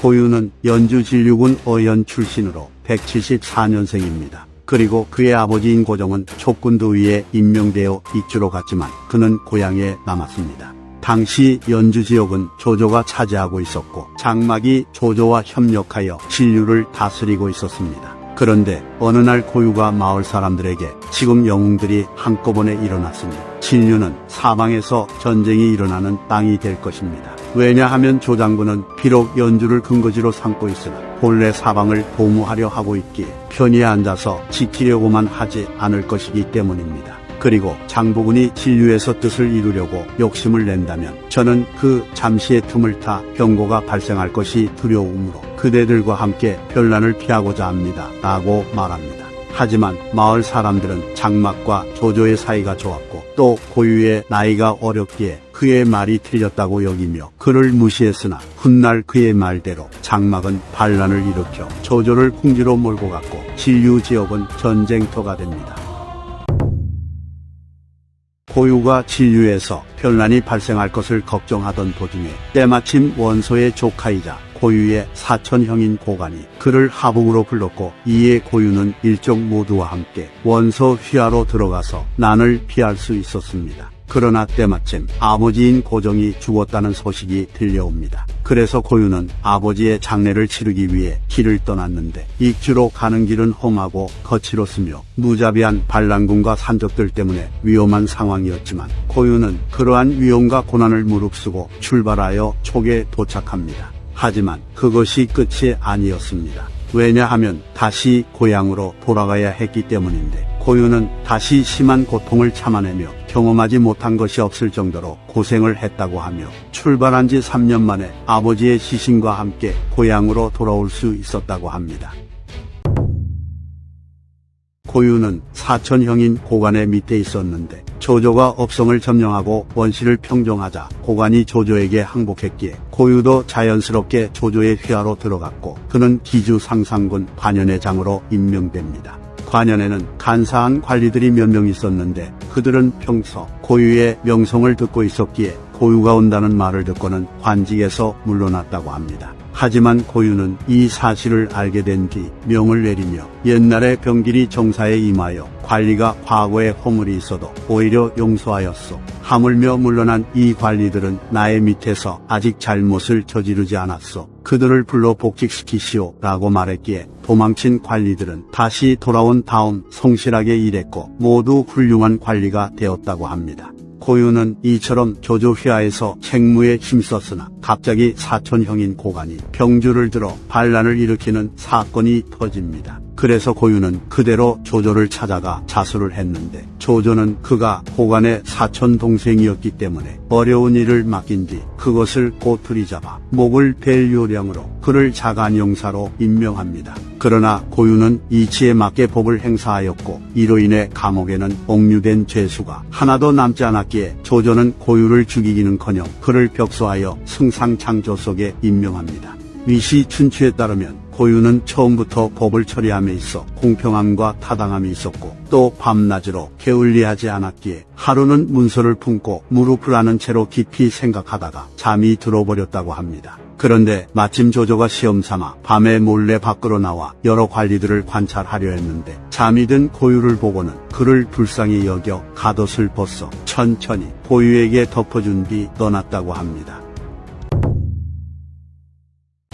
고유는 연주 진류군 어연 출신으로 174년생입니다. 그리고 그의 아버지인 고정은 촉군도 위에 임명되어 익주로 갔지만 그는 고향에 남았습니다. 당시 연주 지역은 조조가 차지하고 있었고 장막이 조조와 협력하여 진류를 다스리고 있었습니다. 그런데 어느 날 고유가 마을 사람들에게 지금 영웅들이 한꺼번에 일어났습니다. 진류는 사방에서 전쟁이 일어나는 땅이 될 것입니다. 왜냐하면 조 장군은 비록 연주를 근거지로 삼고 있으나 본래 사방을 보무하려 하고 있기에 편히 앉아서 지키려고만 하지 않을 것이기 때문입니다. 그리고 장보군이 진류에서 뜻을 이루려고 욕심을 낸다면 저는 그 잠시의 틈을 타 병고가 발생할 것이 두려우므로 그대들과 함께 변란을 피하고자 합니다. 라고 말합니다. 하지만 마을 사람들은 장막과 조조의 사이가 좋았고 또 고유의 나이가 어렸기에 그의 말이 틀렸다고 여기며 그를 무시했으나 훗날 그의 말대로 장막은 반란을 일으켜 조조를 궁지로 몰고 갔고 진류 지역은 전쟁터가 됩니다. 고유가 진류에서 변란이 발생할 것을 걱정하던 도중에 때마침 원소의 조카이자 고유의 사촌형인 고관이 그를 하북으로 불렀고 이에 고유는 일족 모두와 함께 원소 휘하로 들어가서 난을 피할 수 있었습니다. 그러나 때마침 아버지인 고정이 죽었다는 소식이 들려옵니다. 그래서 고유는 아버지의 장례를 치르기 위해 길을 떠났는데 익주로 가는 길은 험하고 거칠었으며 무자비한 반란군과 산적들 때문에 위험한 상황이었지만 고유는 그러한 위험과 고난을 무릅쓰고 출발하여 촉에 도착합니다. 하지만 그것이 끝이 아니었습니다. 왜냐하면 다시 고향으로 돌아가야 했기 때문인데 고유는 다시 심한 고통을 참아내며 경험하지 못한 것이 없을 정도로 고생을 했다고 하며 출발한 지 3년 만에 아버지의 시신과 함께 고향으로 돌아올 수 있었다고 합니다. 고유는 사촌형인 고관의 밑에 있었는데 조조가 업성을 점령하고 원시를 평정하자 고관이 조조에게 항복했기에 고유도 자연스럽게 조조의 휘하로 들어갔고 그는 기주 상상군 관연의 장으로 임명됩니다. 관연에는 간사한 관리들이 몇 명 있었는데 그들은 평소 고유의 명성을 듣고 있었기에 고유가 온다는 말을 듣고는 관직에서 물러났다고 합니다. 하지만 고유는 이 사실을 알게 된 뒤 명을 내리며 옛날에 병길이 정사에 임하여 관리가 과거에 허물이 있어도 오히려 용서하였소. 하물며 물러난 이 관리들은 나의 밑에서 아직 잘못을 저지르지 않았소. 그들을 불러 복직시키시오. 라고 말했기에 도망친 관리들은 다시 돌아온 다음 성실하게 일했고 모두 훌륭한 관리가 되었다고 합니다. 고유는 이처럼 조조 휘하에서 책무에 힘썼으나 갑자기 사촌형인 고관이 병주를 들어 반란을 일으키는 사건이 터집니다. 그래서 고유는 그대로 조조를 찾아가 자수를 했는데 조조는 그가 고관의 사촌 동생이었기 때문에 어려운 일을 맡긴 뒤 그것을 꼬투리 잡아 목을 벨 요량으로 그를 자간용사로 임명합니다. 그러나 고유는 이치에 맞게 법을 행사하였고 이로 인해 감옥에는 옥류된 죄수가 하나도 남지 않았기에 조조는 고유를 죽이기는커녕 그를 벽소하여 승상창조 속에 임명합니다. 위시 춘추에 따르면 고유는 처음부터 법을 처리함에 있어 공평함과 타당함이 있었고 또 밤낮으로 게을리하지 않았기에 하루는 문서를 품고 무릎을 아는 채로 깊이 생각하다가 잠이 들어버렸다고 합니다. 그런데 마침 조조가 시험 삼아 밤에 몰래 밖으로 나와 여러 관리들을 관찰하려 했는데 잠이 든 고유를 보고는 그를 불쌍히 여겨 갓옷을 벗어 천천히 고유에게 덮어준 뒤 떠났다고 합니다.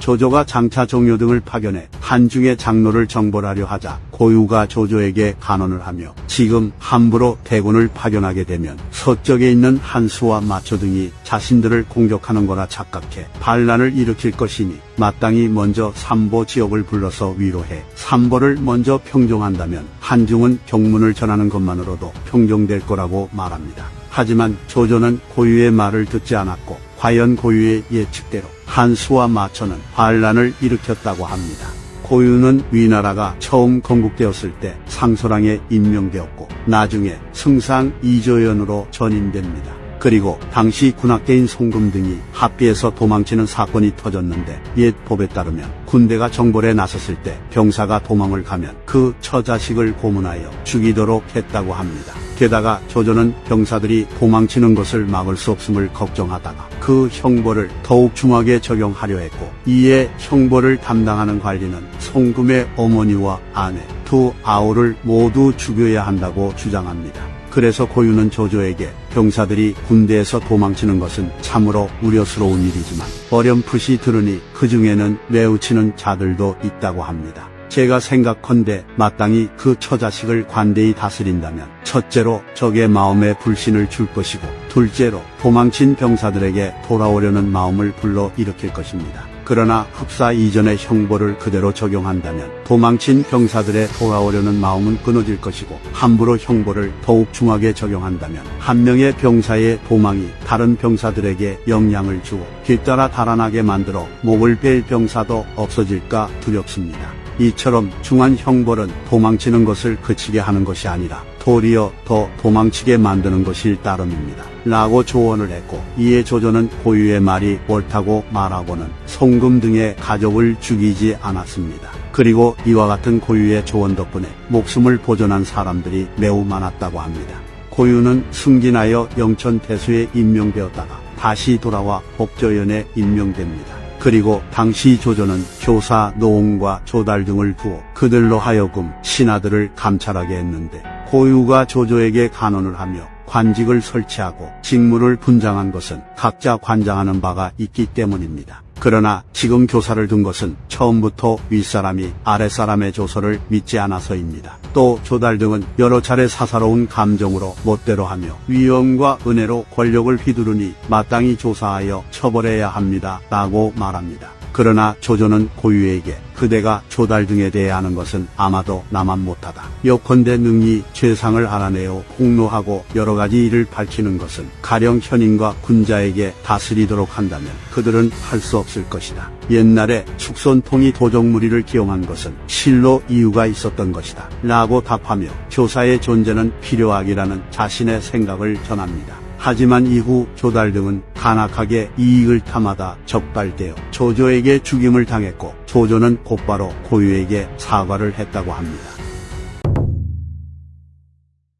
조조가 장차 종료 등을 파견해 한중의 장로를 정벌하려 하자 고유가 조조에게 간언을 하며 지금 함부로 대군을 파견하게 되면 서쪽에 있는 한수와 마초 등이 자신들을 공격하는 거라 착각해 반란을 일으킬 것이니 마땅히 먼저 삼보 지역을 불러서 위로해 삼보를 먼저 평정한다면 한중은 경문을 전하는 것만으로도 평정될 거라고 말합니다. 하지만 조조는 고유의 말을 듣지 않았고 과연 고유의 예측대로 한수와 마초는 반란을 일으켰다고 합니다. 고유는 위나라가 처음 건국되었을 때 상소랑에 임명되었고 나중에 승상 이조연으로 전임됩니다. 그리고 당시 군악대인 송금 등이 합비해서 도망치는 사건이 터졌는데 옛 법에 따르면 군대가 정벌에 나섰을 때 병사가 도망을 가면 그 처자식을 고문하여 죽이도록 했다고 합니다. 게다가 조조는 병사들이 도망치는 것을 막을 수 없음을 걱정하다가 그 형벌을 더욱 중하게 적용하려 했고 이에 형벌을 담당하는 관리는 송금의 어머니와 아내 두 아우를 모두 죽여야 한다고 주장합니다. 그래서 고유는 조조에게 병사들이 군대에서 도망치는 것은 참으로 우려스러운 일이지만 어렴풋이 들으니 그 중에는 매우 치는 자들도 있다고 합니다. 제가 생각컨대 마땅히 그 처자식을 관대히 다스린다면 첫째로 적의 마음에 불신을 줄 것이고 둘째로 도망친 병사들에게 돌아오려는 마음을 불러 일으킬 것입니다. 그러나 흡사 이전의 형벌을 그대로 적용한다면 도망친 병사들의 돌아오려는 마음은 끊어질 것이고 함부로 형벌을 더욱 중하게 적용한다면 한 명의 병사의 도망이 다른 병사들에게 영향을 주고 뒤따라 달아나게 만들어 목을 뺄 병사도 없어질까 두렵습니다. 이처럼 중한 형벌은 도망치는 것을 그치게 하는 것이 아니라 도리어 더 도망치게 만드는 것일 따름입니다. 라고 조언을 했고 이에 조조는 고유의 말이 옳다고 말하고는 송금 등의 가족을 죽이지 않았습니다. 그리고 이와 같은 고유의 조언 덕분에 목숨을 보존한 사람들이 매우 많았다고 합니다. 고유는 승진하여 영천태수에 임명되었다가 다시 돌아와 법조연에 임명됩니다. 그리고 당시 조조는 교사 노홍과 조달 등을 두어 그들로 하여금 신하들을 감찰하게 했는데 고유가 조조에게 간언을 하며 관직을 설치하고 직무를 분장한 것은 각자 관장하는 바가 있기 때문입니다. 그러나 지금 교사를 둔 것은 처음부터 윗사람이 아랫사람의 조서를 믿지 않아서입니다. 또 조달 등은 여러 차례 사사로운 감정으로 멋대로 하며 위엄과 은혜로 권력을 휘두르니 마땅히 조사하여 처벌해야 합니다. 라고 말합니다. 그러나 조조는 고유에게 그대가 조달 등에 대해 아는 것은 아마도 나만 못하다. 요컨대 능히 죄상을 알아내어 폭로하고 여러 가지 일을 밝히는 것은 가령 현인과 군자에게 다스리도록 한다면 그들은 할 수 없을 것이다. 옛날에 축선통이 도적무리를 기용한 것은 실로 이유가 있었던 것이다. 라고 답하며 교사의 존재는 필요하기라는 자신의 생각을 전합니다. 하지만 이후 조달 등은 간악하게 이익을 탐하다 적발되어 조조에게 죽임을 당했고 조조는 곧바로 고유에게 사과를 했다고 합니다.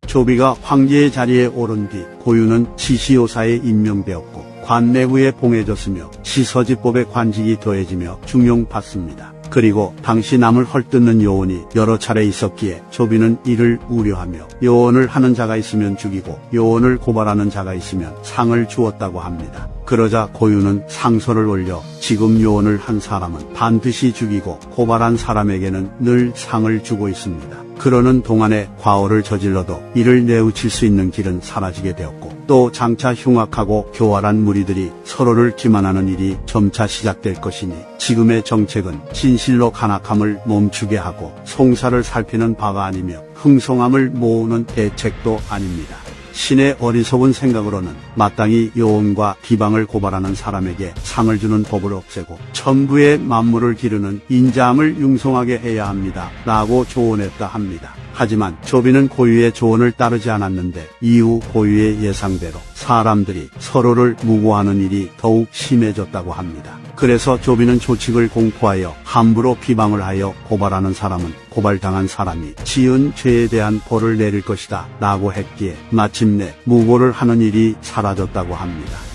조비가 황제의 자리에 오른 뒤 고유는 지시요사에 임명되었고 관내후에 봉해졌으며 시서지법의 관직이 더해지며 중용받습니다. 그리고 당시 남을 헐뜯는 요원이 여러 차례 있었기에 조비는 이를 우려하며 요원을 하는 자가 있으면 죽이고 요원을 고발하는 자가 있으면 상을 주었다고 합니다. 그러자 고유는 상소를 올려 지금 요원을 한 사람은 반드시 죽이고 고발한 사람에게는 늘 상을 주고 있습니다. 그러는 동안에 과오를 저질러도 이를 내우칠 수 있는 길은 사라지게 되었고 또 장차 흉악하고 교활한 무리들이 서로를 기만하는 일이 점차 시작될 것이니 지금의 정책은 진실로 간악함을 멈추게 하고 송사를 살피는 바가 아니며 흥성함을 모으는 대책도 아닙니다. 신의 어리석은 생각으로는 마땅히 요원과 비방을 고발하는 사람에게 상을 주는 법을 없애고 천부의 만물을 기르는 인자함을 융성하게 해야 합니다. 라고 조언했다 합니다. 하지만 조비는 고유의 조언을 따르지 않았는데 이후 고유의 예상대로 사람들이 서로를 무고하는 일이 더욱 심해졌다고 합니다. 그래서 조비는 조칙을 공포하여 함부로 비방을 하여 고발하는 사람은 고발당한 사람이 지은 죄에 대한 벌을 내릴 것이다 라고 했기에 마침내 무고를 하는 일이 사라졌다고 합니다.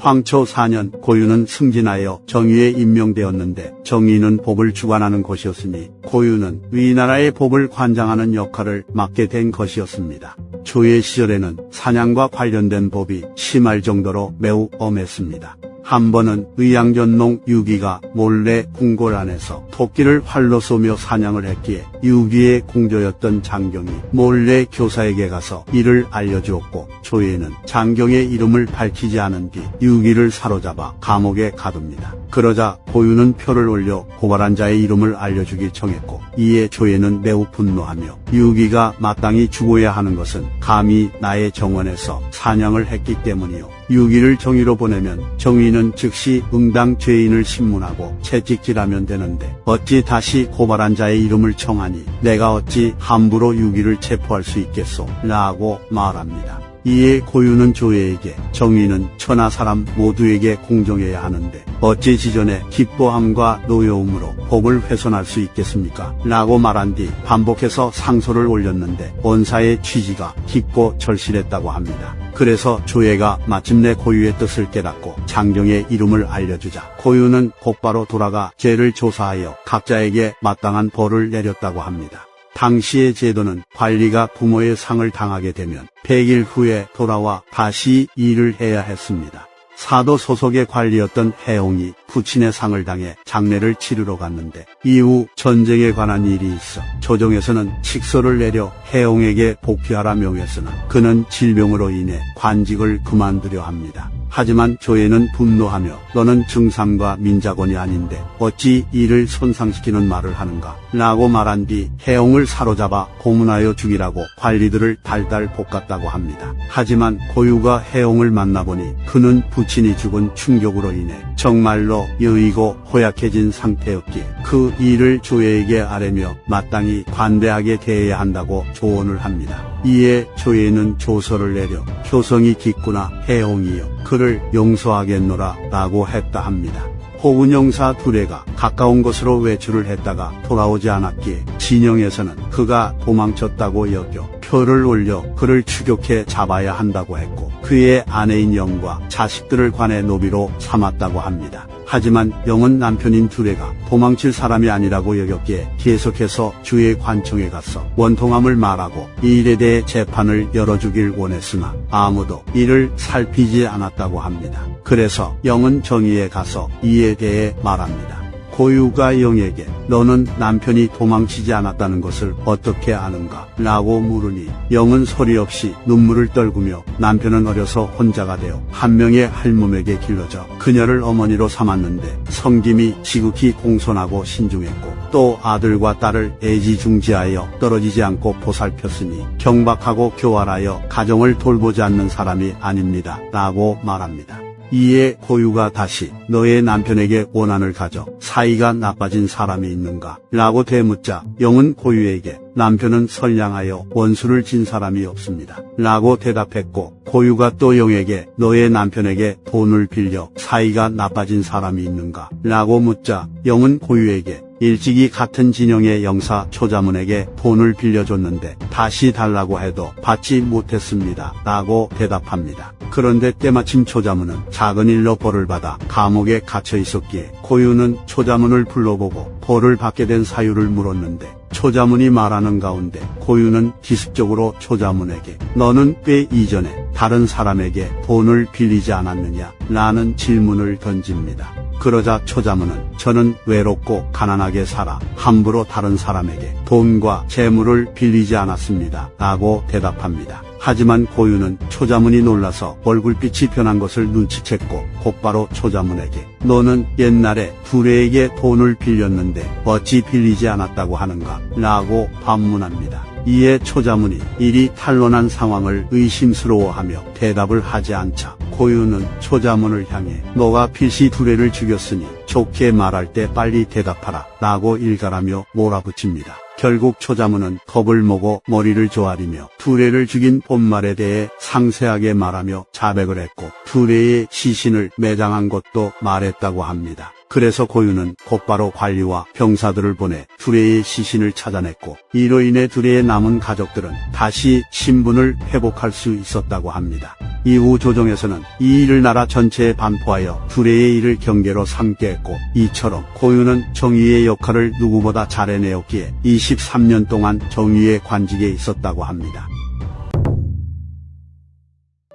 황초 4년 고유는 승진하여 정의에 임명되었는데 정의는 법을 주관하는 것이었으니 고유는 위나라의 법을 관장하는 역할을 맡게 된 것이었습니다. 조의 시절에는 사냥과 관련된 법이 심할 정도로 매우 엄했습니다. 한 번은 의양전농 유기가 몰래 궁궐 안에서 토끼를 활로 쏘며 사냥을 했기에 유기의 공조였던 장경이 몰래 교사에게 가서 이를 알려주었고 조예는 장경의 이름을 밝히지 않은 뒤 유기를 사로잡아 감옥에 가둡니다. 그러자 고유는 표를 올려 고발한 자의 이름을 알려주길 청했고 이에 조예는 매우 분노하며 유기가 마땅히 죽어야 하는 것은 감히 나의 정원에서 사냥을 했기 때문이요 유기를 정의로 보내면 정의는 즉시 응당 죄인을 신문하고 채찍질하면 되는데 어찌 다시 고발한 자의 이름을 청하니 내가 어찌 함부로 유기를 체포할 수 있겠소 라고 말합니다. 이에 고유는 조회에게 정의는 천하 사람 모두에게 공정해야 하는데 어찌 지전에 기뻐함과 노여움으로 법을 훼손할 수 있겠습니까? 라고 말한 뒤 반복해서 상소를 올렸는데 원사의 취지가 깊고 절실했다고 합니다. 그래서 조예가 마침내 고유의 뜻을 깨닫고 장경의 이름을 알려주자 고유는 곧바로 돌아가 죄를 조사하여 각자에게 마땅한 벌을 내렸다고 합니다. 당시의 제도는 관리가 부모의 상을 당하게 되면 100일 후에 돌아와 다시 일을 해야 했습니다. 사도 소속의 관리였던 해옹이 부친의 상을 당해 장례를 치르러 갔는데 이후 전쟁에 관한 일이 있어 조정에서는 칙서를 내려 해옹에게 복귀하라 명했으나 그는 질병으로 인해 관직을 그만두려 합니다. 하지만 조예는 분노하며 너는 증상과 민자권이 아닌데 어찌 이를 손상시키는 말을 하는가 라고 말한 뒤 해옹을 사로잡아 고문하여 죽이라고 관리들을 달달 볶았다고 합니다. 하지만 고유가 해옹을 만나보니 그는 부친이 죽은 충격으로 인해 정말로 여의고 호약해진 상태였기에 그 일을 조예에게 아뢰며 마땅히 관대하게 대해야 한다고 조언을 합니다. 이에 조예는 조서를 내려 효성이 깊구나 해옹이여 그를 용서하겠노라 라고 했다 합니다. 호운영사 두레가 가까운 곳으로 외출을 했다가 돌아오지 않았기에 진영에서는 그가 도망쳤다고 여겨 표를 올려 그를 추격해 잡아야 한다고 했고 그의 아내인 영과 자식들을 관의 노비로 삼았다고 합니다. 하지만 영은 남편인 두레가 도망칠 사람이 아니라고 여겼기에 계속해서 주의 관청에 가서 원통함을 말하고 이 일에 대해 재판을 열어주길 원했으나 아무도 이를 살피지 않았다고 합니다. 그래서 영은 정의에 가서 이에 대해 말합니다. 고유가 영에게 너는 남편이 도망치지 않았다는 것을 어떻게 아는가? 라고 물으니 영은 소리 없이 눈물을 떨구며 남편은 어려서 혼자가 되어 한 명의 할멈에게 길러져 그녀를 어머니로 삼았는데 성김이 지극히 공손하고 신중했고 또 아들과 딸을 애지중지하여 떨어지지 않고 보살폈으니 경박하고 교활하여 가정을 돌보지 않는 사람이 아닙니다. 라고 말합니다. 이에 고유가 다시 너의 남편에게 원한을 가져 사이가 나빠진 사람이 있는가? 라고 되묻자 영은 고유에게 남편은 선량하여 원수를 진 사람이 없습니다. 라고 대답했고 고유가 또 영에게 너의 남편에게 돈을 빌려 사이가 나빠진 사람이 있는가? 라고 묻자 영은 고유에게 일찍이 같은 진영의 영사 초자문에게 돈을 빌려줬는데 다시 달라고 해도 받지 못했습니다. 라고 대답합니다. 그런데 때마침 초자문은 작은 일로 벌을 받아 감옥에 갇혀 있었기에 고유는 초자문을 불러보고 벌을 받게 된 사유를 물었는데 초자문이 말하는 가운데 고유는 기습적으로 초자문에게 너는 꽤 이전에 다른 사람에게 돈을 빌리지 않았느냐? 라는 질문을 던집니다. 그러자 초자문은 저는 외롭고 가난하게 살아 함부로 다른 사람에게 돈과 재물을 빌리지 않았습니다. 라고 대답합니다. 하지만 고유는 초자문이 놀라서 얼굴빛이 변한 것을 눈치챘고 곧바로 초자문에게 너는 옛날에 두레에게 돈을 빌렸는데 어찌 빌리지 않았다고 하는가? 라고 반문합니다. 이에 초자문이 일이 탄론한 상황을 의심스러워하며 대답을 하지 않자 고유는 초자문을 향해 너가 필시 두레를 죽였으니 좋게 말할 때 빨리 대답하라 라고 일갈하며 몰아붙입니다. 결국 초자문은 겁을 먹어 머리를 조아리며 두레를 죽인 본말에 대해 상세하게 말하며 자백을 했고 두레의 시신을 매장한 것도 말했다고 합니다. 그래서 고유는 곧바로 관리와 병사들을 보내 두레의 시신을 찾아냈고 이로 인해 두레의 남은 가족들은 다시 신분을 회복할 수 있었다고 합니다. 이후 조정에서는 이 일을 나라 전체에 반포하여 두레의 일을 경계로 삼게 했고 이처럼 고유는 정의의 역할을 누구보다 잘 해내었기에 23년 동안 정의의 관직에 있었다고 합니다.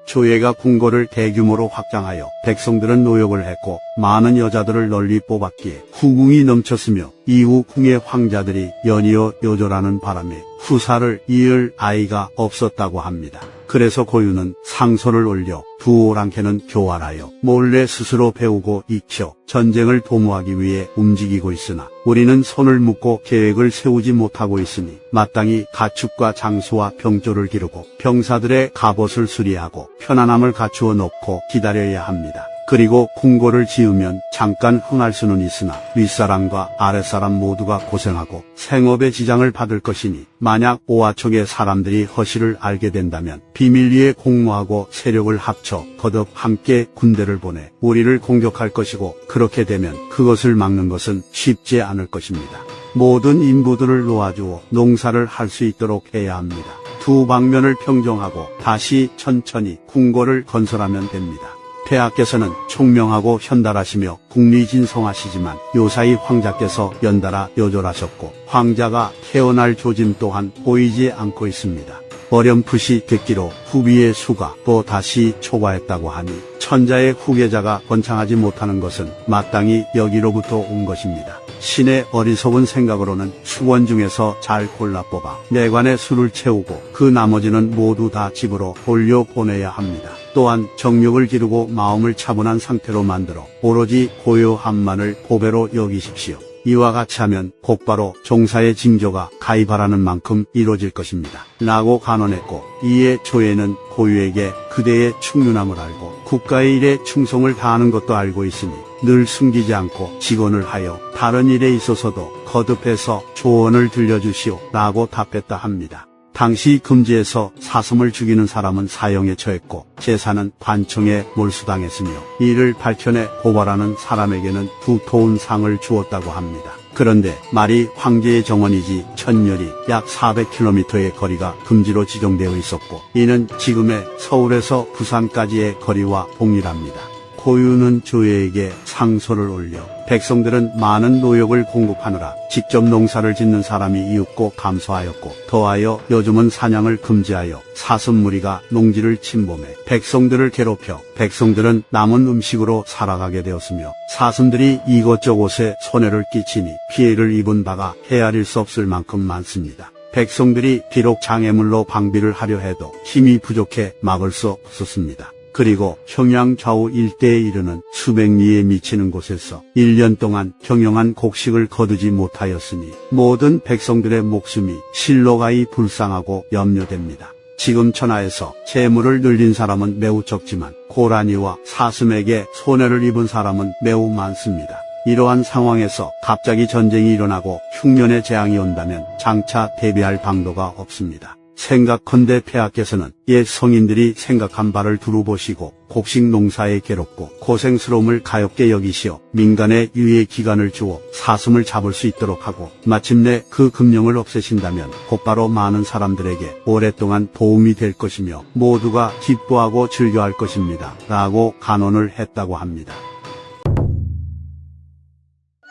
조예가 궁궐을 대규모로 확장하여 백성들은 노역을 했고 많은 여자들을 널리 뽑았기에 후궁이 넘쳤으며 이후 궁의 황자들이 연이어 요절하는 바람에 후사를 이을 아이가 없었다고 합니다. 그래서 고유는 상소를 올려 두 오랑캐는 교활하여 몰래 스스로 배우고 익혀 전쟁을 도모하기 위해 움직이고 있으나 우리는 손을 묶고 계획을 세우지 못하고 있으니 마땅히 가축과 장수와 병조를 기르고 병사들의 갑옷을 수리하고 편안함을 갖추어 놓고 기다려야 합니다. 그리고 궁궐을 지으면 잠깐 흥할 수는 있으나 윗사람과 아랫사람 모두가 고생하고 생업에 지장을 받을 것이니 만약 오아촉의 사람들이 허실을 알게 된다면 비밀리에 공모하고 세력을 합쳐 거듭 함께 군대를 보내 우리를 공격할 것이고 그렇게 되면 그것을 막는 것은 쉽지 않을 것입니다. 모든 인부들을 놓아주어 농사를 할 수 있도록 해야 합니다. 두 방면을 평정하고 다시 천천히 궁궐을 건설하면 됩니다. 폐하께서는 총명하고 현달하시며 국리진성하시지만 요사이 황자께서 연달아 요절하셨고 황자가 태어날 조짐 또한 보이지 않고 있습니다. 어렴풋이 듣기로 후비의 수가 또 다시 초과했다고 하니 천자의 후계자가 번창하지 못하는 것은 마땅히 여기로부터 온 것입니다. 신의 어리석은 생각으로는 수원 중에서 잘 골라 뽑아 내관에 술을 채우고 그 나머지는 모두 다 집으로 돌려 보내야 합니다. 또한 정욕을 기르고 마음을 차분한 상태로 만들어 오로지 고요함만을 보배로 여기십시오. 이와 같이 하면 곧바로 종사의 징조가 가입하라는 만큼 이루어질 것입니다. 라고 간언했고 이에 조예는 고유에게 그대의 충윤함을 알고 국가의 일에 충성을 다하는 것도 알고 있으니 늘 숨기지 않고 직언을 하여 다른 일에 있어서도 거듭해서 조언을 들려주시오 라고 답했다 합니다. 당시 금지에서 사슴을 죽이는 사람은 사형에 처했고 제사는 관청에 몰수당했으며 이를 밝혀내 고발하는 사람에게는 두터운 상을 주었다고 합니다. 그런데 말이 황제의 정원이지 천열이 약 400km의 거리가 금지로 지정되어 있었고 이는 지금의 서울에서 부산까지의 거리와 동일합니다. 고유는 조예에게 상소를 올려 백성들은 많은 노역을 공급하느라 직접 농사를 짓는 사람이 이윽고 감소하였고 더하여 요즘은 사냥을 금지하여 사슴무리가 농지를 침범해 백성들을 괴롭혀 백성들은 남은 음식으로 살아가게 되었으며 사슴들이 이것저것에 손해를 끼치니 피해를 입은 바가 헤아릴 수 없을 만큼 많습니다. 백성들이 비록 장애물로 방비를 하려 해도 힘이 부족해 막을 수 없었습니다. 그리고 평양 좌우 일대에 이르는 수백 리에 미치는 곳에서 1년 동안 경영한 곡식을 거두지 못하였으니 모든 백성들의 목숨이 실로가히 불쌍하고 염려됩니다. 지금 천하에서 재물을 늘린 사람은 매우 적지만 고라니와 사슴에게 손해를 입은 사람은 매우 많습니다. 이러한 상황에서 갑자기 전쟁이 일어나고 흉년의 재앙이 온다면 장차 대비할 방도가 없습니다. 생각컨대 폐하께서는 옛 성인들이 생각한 바를 두루 보시고 곡식 농사에 괴롭고 고생스러움을 가엽게 여기시어 민간에 유예 기간을 주어 사슴을 잡을 수 있도록 하고 마침내 그 금령을 없애신다면 곧바로 많은 사람들에게 오랫동안 도움이 될 것이며 모두가 기뻐하고 즐겨할 것입니다. 라고 간언을 했다고 합니다.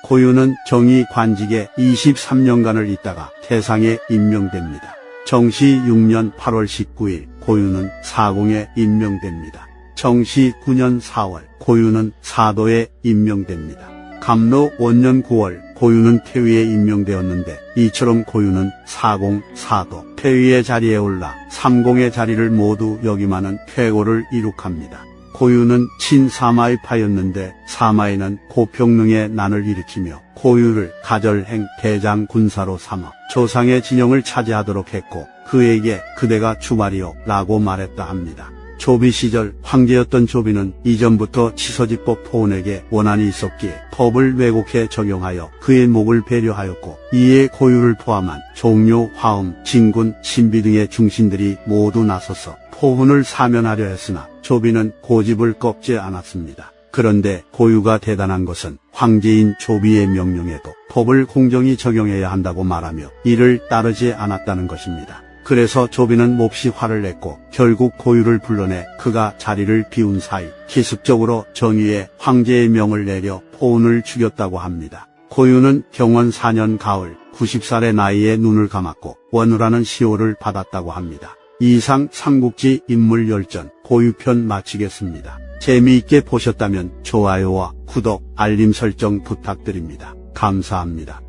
고유는 정의 관직에 23년간을 있다가 태상에 임명됩니다. 정시 6년 8월 19일 고유는 사공에 임명됩니다. 정시 9년 4월 고유는 사도에 임명됩니다. 감로 5년 9월 고유는 태위에 임명되었는데 이처럼 고유는 사공, 사도, 태위의 자리에 올라 삼공의 자리를 모두 역임하는 쾌고를 이룩합니다. 고유는 친사마이파였는데 사마이는 고평릉의 난을 일으키며 고유를 가절행 대장 군사로 삼아 조상의 진영을 차지하도록 했고 그에게 그대가 주말이요 라고 말했다 합니다. 조비 시절 황제였던 조비는 이전부터 치서지법 포원에게 원한이 있었기에 법을 왜곡해 적용하여 그의 목을 배려하였고 이에 고유를 포함한 종료, 화음, 진군, 신비 등의 중신들이 모두 나서서 포훈을 사면하려 했으나 조비는 고집을 꺾지 않았습니다. 그런데 고유가 대단한 것은 황제인 조비의 명령에도 법을 공정히 적용해야 한다고 말하며 이를 따르지 않았다는 것입니다. 그래서 조비는 몹시 화를 냈고 결국 고유를 불러내 그가 자리를 비운 사이 기습적으로 정의에 황제의 명을 내려 포운을 죽였다고 합니다. 고유는 경원 4년 가을 90살의 나이에 눈을 감았고 원우라는 시호를 받았다고 합니다. 이상 삼국지 인물 열전 고유편 마치겠습니다. 재미있게 보셨다면 좋아요와 구독, 알림 설정 부탁드립니다. 감사합니다.